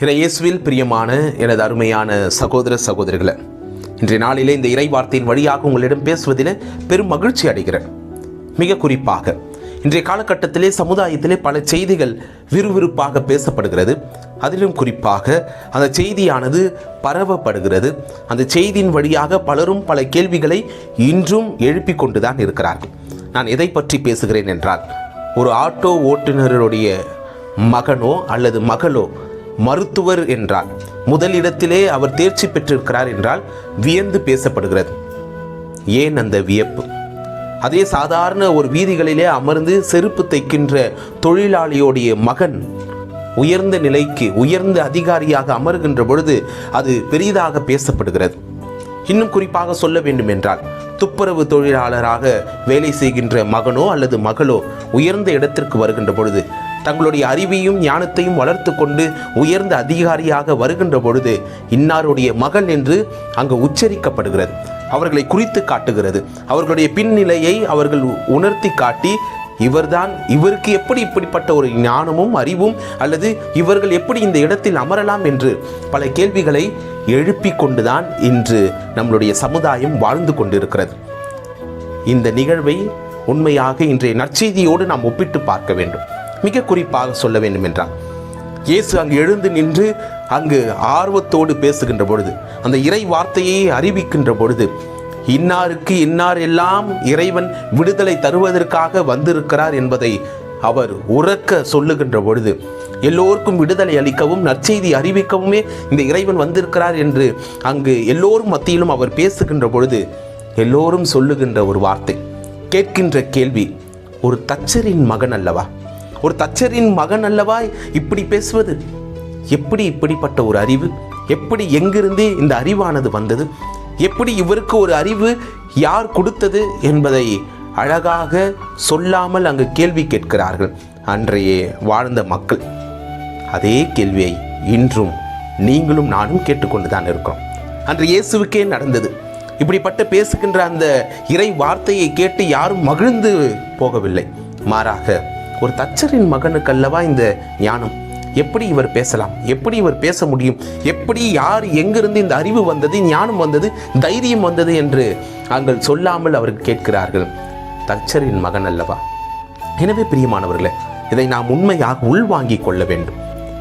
இயேசுவில் பிரியமான எனது அருமையான சகோதர சகோதரிகளை இன்றைய நாளிலே இந்த இறை வார்த்தையின் வழியாக உங்களிடம் பேசுவதில் பெரும் மகிழ்ச்சி அடைகிறேன். மிக குறிப்பாக இன்றைய காலகட்டத்திலே சமுதாயத்திலே பல செய்திகள் விறுவிறுப்பாக பேசப்படுகிறது. அதிலும் குறிப்பாக அந்த செய்தியானது பரவப்படுகிறது. அந்த செய்தியின் வழியாக பலரும் பல கேள்விகளை இன்றும் எழுப்பிக் கொண்டுதான் இருக்கிறார்கள். நான் எதை பற்றி பேசுகிறேன் என்றால் ஒரு ஆட்டோ ஓட்டுநருடைய மகனோ அல்லது மகளோ மருத்துவர் என்றால் முதலிடத்திலே அவர் தேர்ச்சி பெற்றிருக்கிறார் என்றால் வியந்து பேசப்படுகிறது. ஏன் அந்த வியப்பு? அதே சாதாரண ஒரு வீதிகளிலே அமர்ந்து செருப்பு தைக்கின்ற தொழிலாளியோடைய மகன் உயர்ந்த நிலைக்கு உயர்ந்த அதிகாரியாக அமருகின்ற பொழுது அது பெரிதாக பேசப்படுகிறது. இன்னும் குறிப்பாக சொல்ல வேண்டும் என்றால் துப்புரவு தொழிலாளராக வேலை செய்கின்ற மகனோ அல்லது மகளோ உயர்ந்த இடத்திற்கு வருகின்ற பொழுது தங்களுடைய அறிவையும் ஞானத்தையும் வளர்த்து கொண்டு உயர்ந்த அதிகாரியாக வருகின்ற பொழுது இன்னாருடைய மகள் என்று அங்கு உச்சரிக்கப்படுகிறது. அவர்களை குறித்து காட்டுகிறது. அவர்களுடைய பின்னிலையை அவர்கள் உணர்த்தி காட்டி இவர்தான் இவருக்கு எப்படி இப்படிப்பட்ட ஒரு ஞானமும் அறிவும் அல்லது இவர்கள் எப்படி இந்த இடத்தில் அமரலாம்? என்று பல கேள்விகளை எழுப்பி கொண்டுதான் இன்று நம்மளுடைய சமுதாயம் வாழ்ந்து கொண்டிருக்கிறது. இந்த நிகழ்வை உண்மையாக இன்றைய நற்செய்தியோடு நாம் ஒப்பிட்டு பார்க்க வேண்டும். மிக குறிப்பாக சொல்ல வேண்டுமென்றான் இயேசு அங்கு எழுந்து நின்று அங்கு ஆர்வத்தோடு பேசுகின்ற பொழுது அந்த இறை வார்த்தையை அறிவிக்கின்ற பொழுது இன்னாருக்கு இன்னார் எல்லாம் இறைவன் விடுதலை தருவதற்காக வந்திருக்கிறார் என்பதை அவர் உறக்க சொல்லுகின்ற பொழுது எல்லோருக்கும் விடுதலை அளிக்கவும் நற்செய்தி அறிவிக்கவுமே இந்த இறைவன் வந்திருக்கிறார் என்று அங்கு எல்லோரும் மத்தியிலும் அவர் பேசுகின்ற பொழுது எல்லோரும் சொல்லுகின்ற ஒரு வார்த்தை கேட்கின்ற கேள்வி ஒரு தச்சரின் மகன் அல்லவா? ஒரு தச்சரின் மகன் அல்லவா இப்படி பேசுவது? எப்படி இப்படிப்பட்ட ஒரு அறிவு? எப்படி எங்கிருந்து இந்த அறிவானது வந்தது? எப்படி இவருக்கு ஒரு அறிவு யார் கொடுத்தது என்பதை அழகாக சொல்லாமல் அங்கு கேள்வி கேட்கிறார்கள். அன்றைய வாழ்ந்த மக்கள் அதே கேள்வியை இன்றும் நீங்களும் நானும் கேட்டுக்கொண்டுதான் இருக்கிறோம். அன்று இயேசுவுக்கே நடந்தது. இப்படிப்பட்ட பேசுகின்ற அந்த இறை வார்த்தையை கேட்டு யாரும் மகிழ்ந்து போகவில்லை. மாறாக ஒரு தச்சரின் மகனுக்கு அல்லவா இந்த ஞானம்? எப்படி இவர் பேசலாம்? எப்படி இவர் பேச முடியும்? எப்படி யார் எங்கிருந்து இந்த அறிவு வந்தது ஞானம் வந்தது தைரியம் வந்தது என்று நாங்கள் சொல்லாமல் அவர்கள் கேட்கிறார்கள். தச்சரின் மகன் அல்லவா? எனவே பிரியமானவர்களே இதை நாம் உண்மையாக உள்வாங்கிக் கொள்ள வேண்டும்.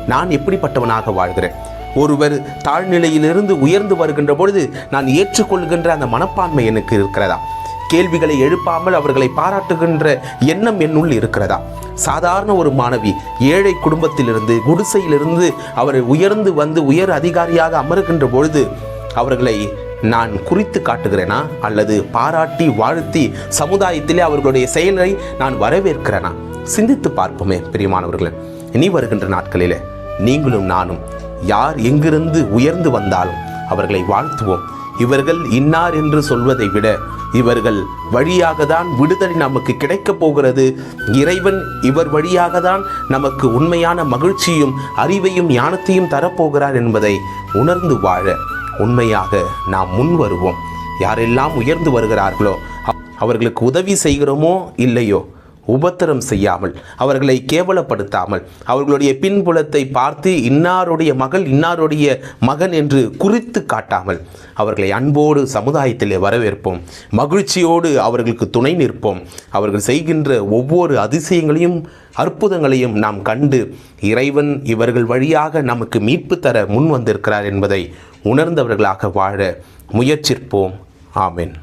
நான் எப்படிப்பட்டவனாக வாழ்கிறேன்? ஒருவர் தாழ்நிலையிலிருந்து உயர்ந்து வருகின்ற பொழுது நான் ஏற்றுக்கொள்கின்ற அந்த மனப்பான்மை எனக்கு இருக்கிறதா? கேள்விகளை எழுப்பாமல் அவர்களை பாராட்டுகின்ற எண்ணம் என்னுள் இருக்கிறதா? சாதாரண ஒரு மாணவி ஏழை குடும்பத்திலிருந்து குடிசையிலிருந்து அவர் உயர்ந்து வந்து உயர் அதிகாரியாக அமருகின்ற பொழுது அவர்களை நான் குறித்து காட்டுகிறேனா? அல்லது பாராட்டி வாழ்த்தி சமுதாயத்திலே அவர்களுடைய செயலை நான் வரவேற்கிறேனா? சிந்தித்து பார்ப்போமே பிரியமானவர்களே. இனி வருகின்ற நாட்களிலே நீங்களும் நானும் யார் எங்கிருந்து உயர்ந்து வந்தாலும் அவர்களை வாழ்த்துவோம். இவர்கள் இன்னார் என்று சொல்வதை விட இவர்கள் வழியாக தான் விடுதலை நமக்கு கிடைக்கப் போகிறது. இறைவன் இவர் வழியாக தான் நமக்கு உண்மையான மகிழ்ச்சியும் அறிவையும் ஞானத்தையும் தரப்போகிறார் என்பதை உணர்ந்து வாழ உண்மையாக நாம் முன் வருவோம். யாரெல்லாம் உயர்ந்து வருகிறார்களோ அவர்களுக்கு உதவி செய்கிறோமோ இல்லையோ? உபத்திரம் செய்யாமல் அவர்களை கேவலப்படுத்தாமல் அவர்களுடைய பின்புலத்தை பார்த்து இன்னாருடைய மகள் இன்னாருடைய மகன் என்று குறித்து காட்டாமல் அவர்களை அன்போடு சமுதாயத்திலே வரவேற்போம். மகிழ்ச்சியோடு அவர்களுக்கு துணை நிற்போம். அவர்கள் செய்கின்ற ஒவ்வொரு அதிசயங்களையும் அற்புதங்களையும் நாம் கண்டு இறைவன் இவர்கள் வழியாக நமக்கு மீட்பு தர முன் வந்திருக்கிறார் என்பதை உணர்ந்தவர்களாக வாழ முயற்சிப்போம். ஆமேன்.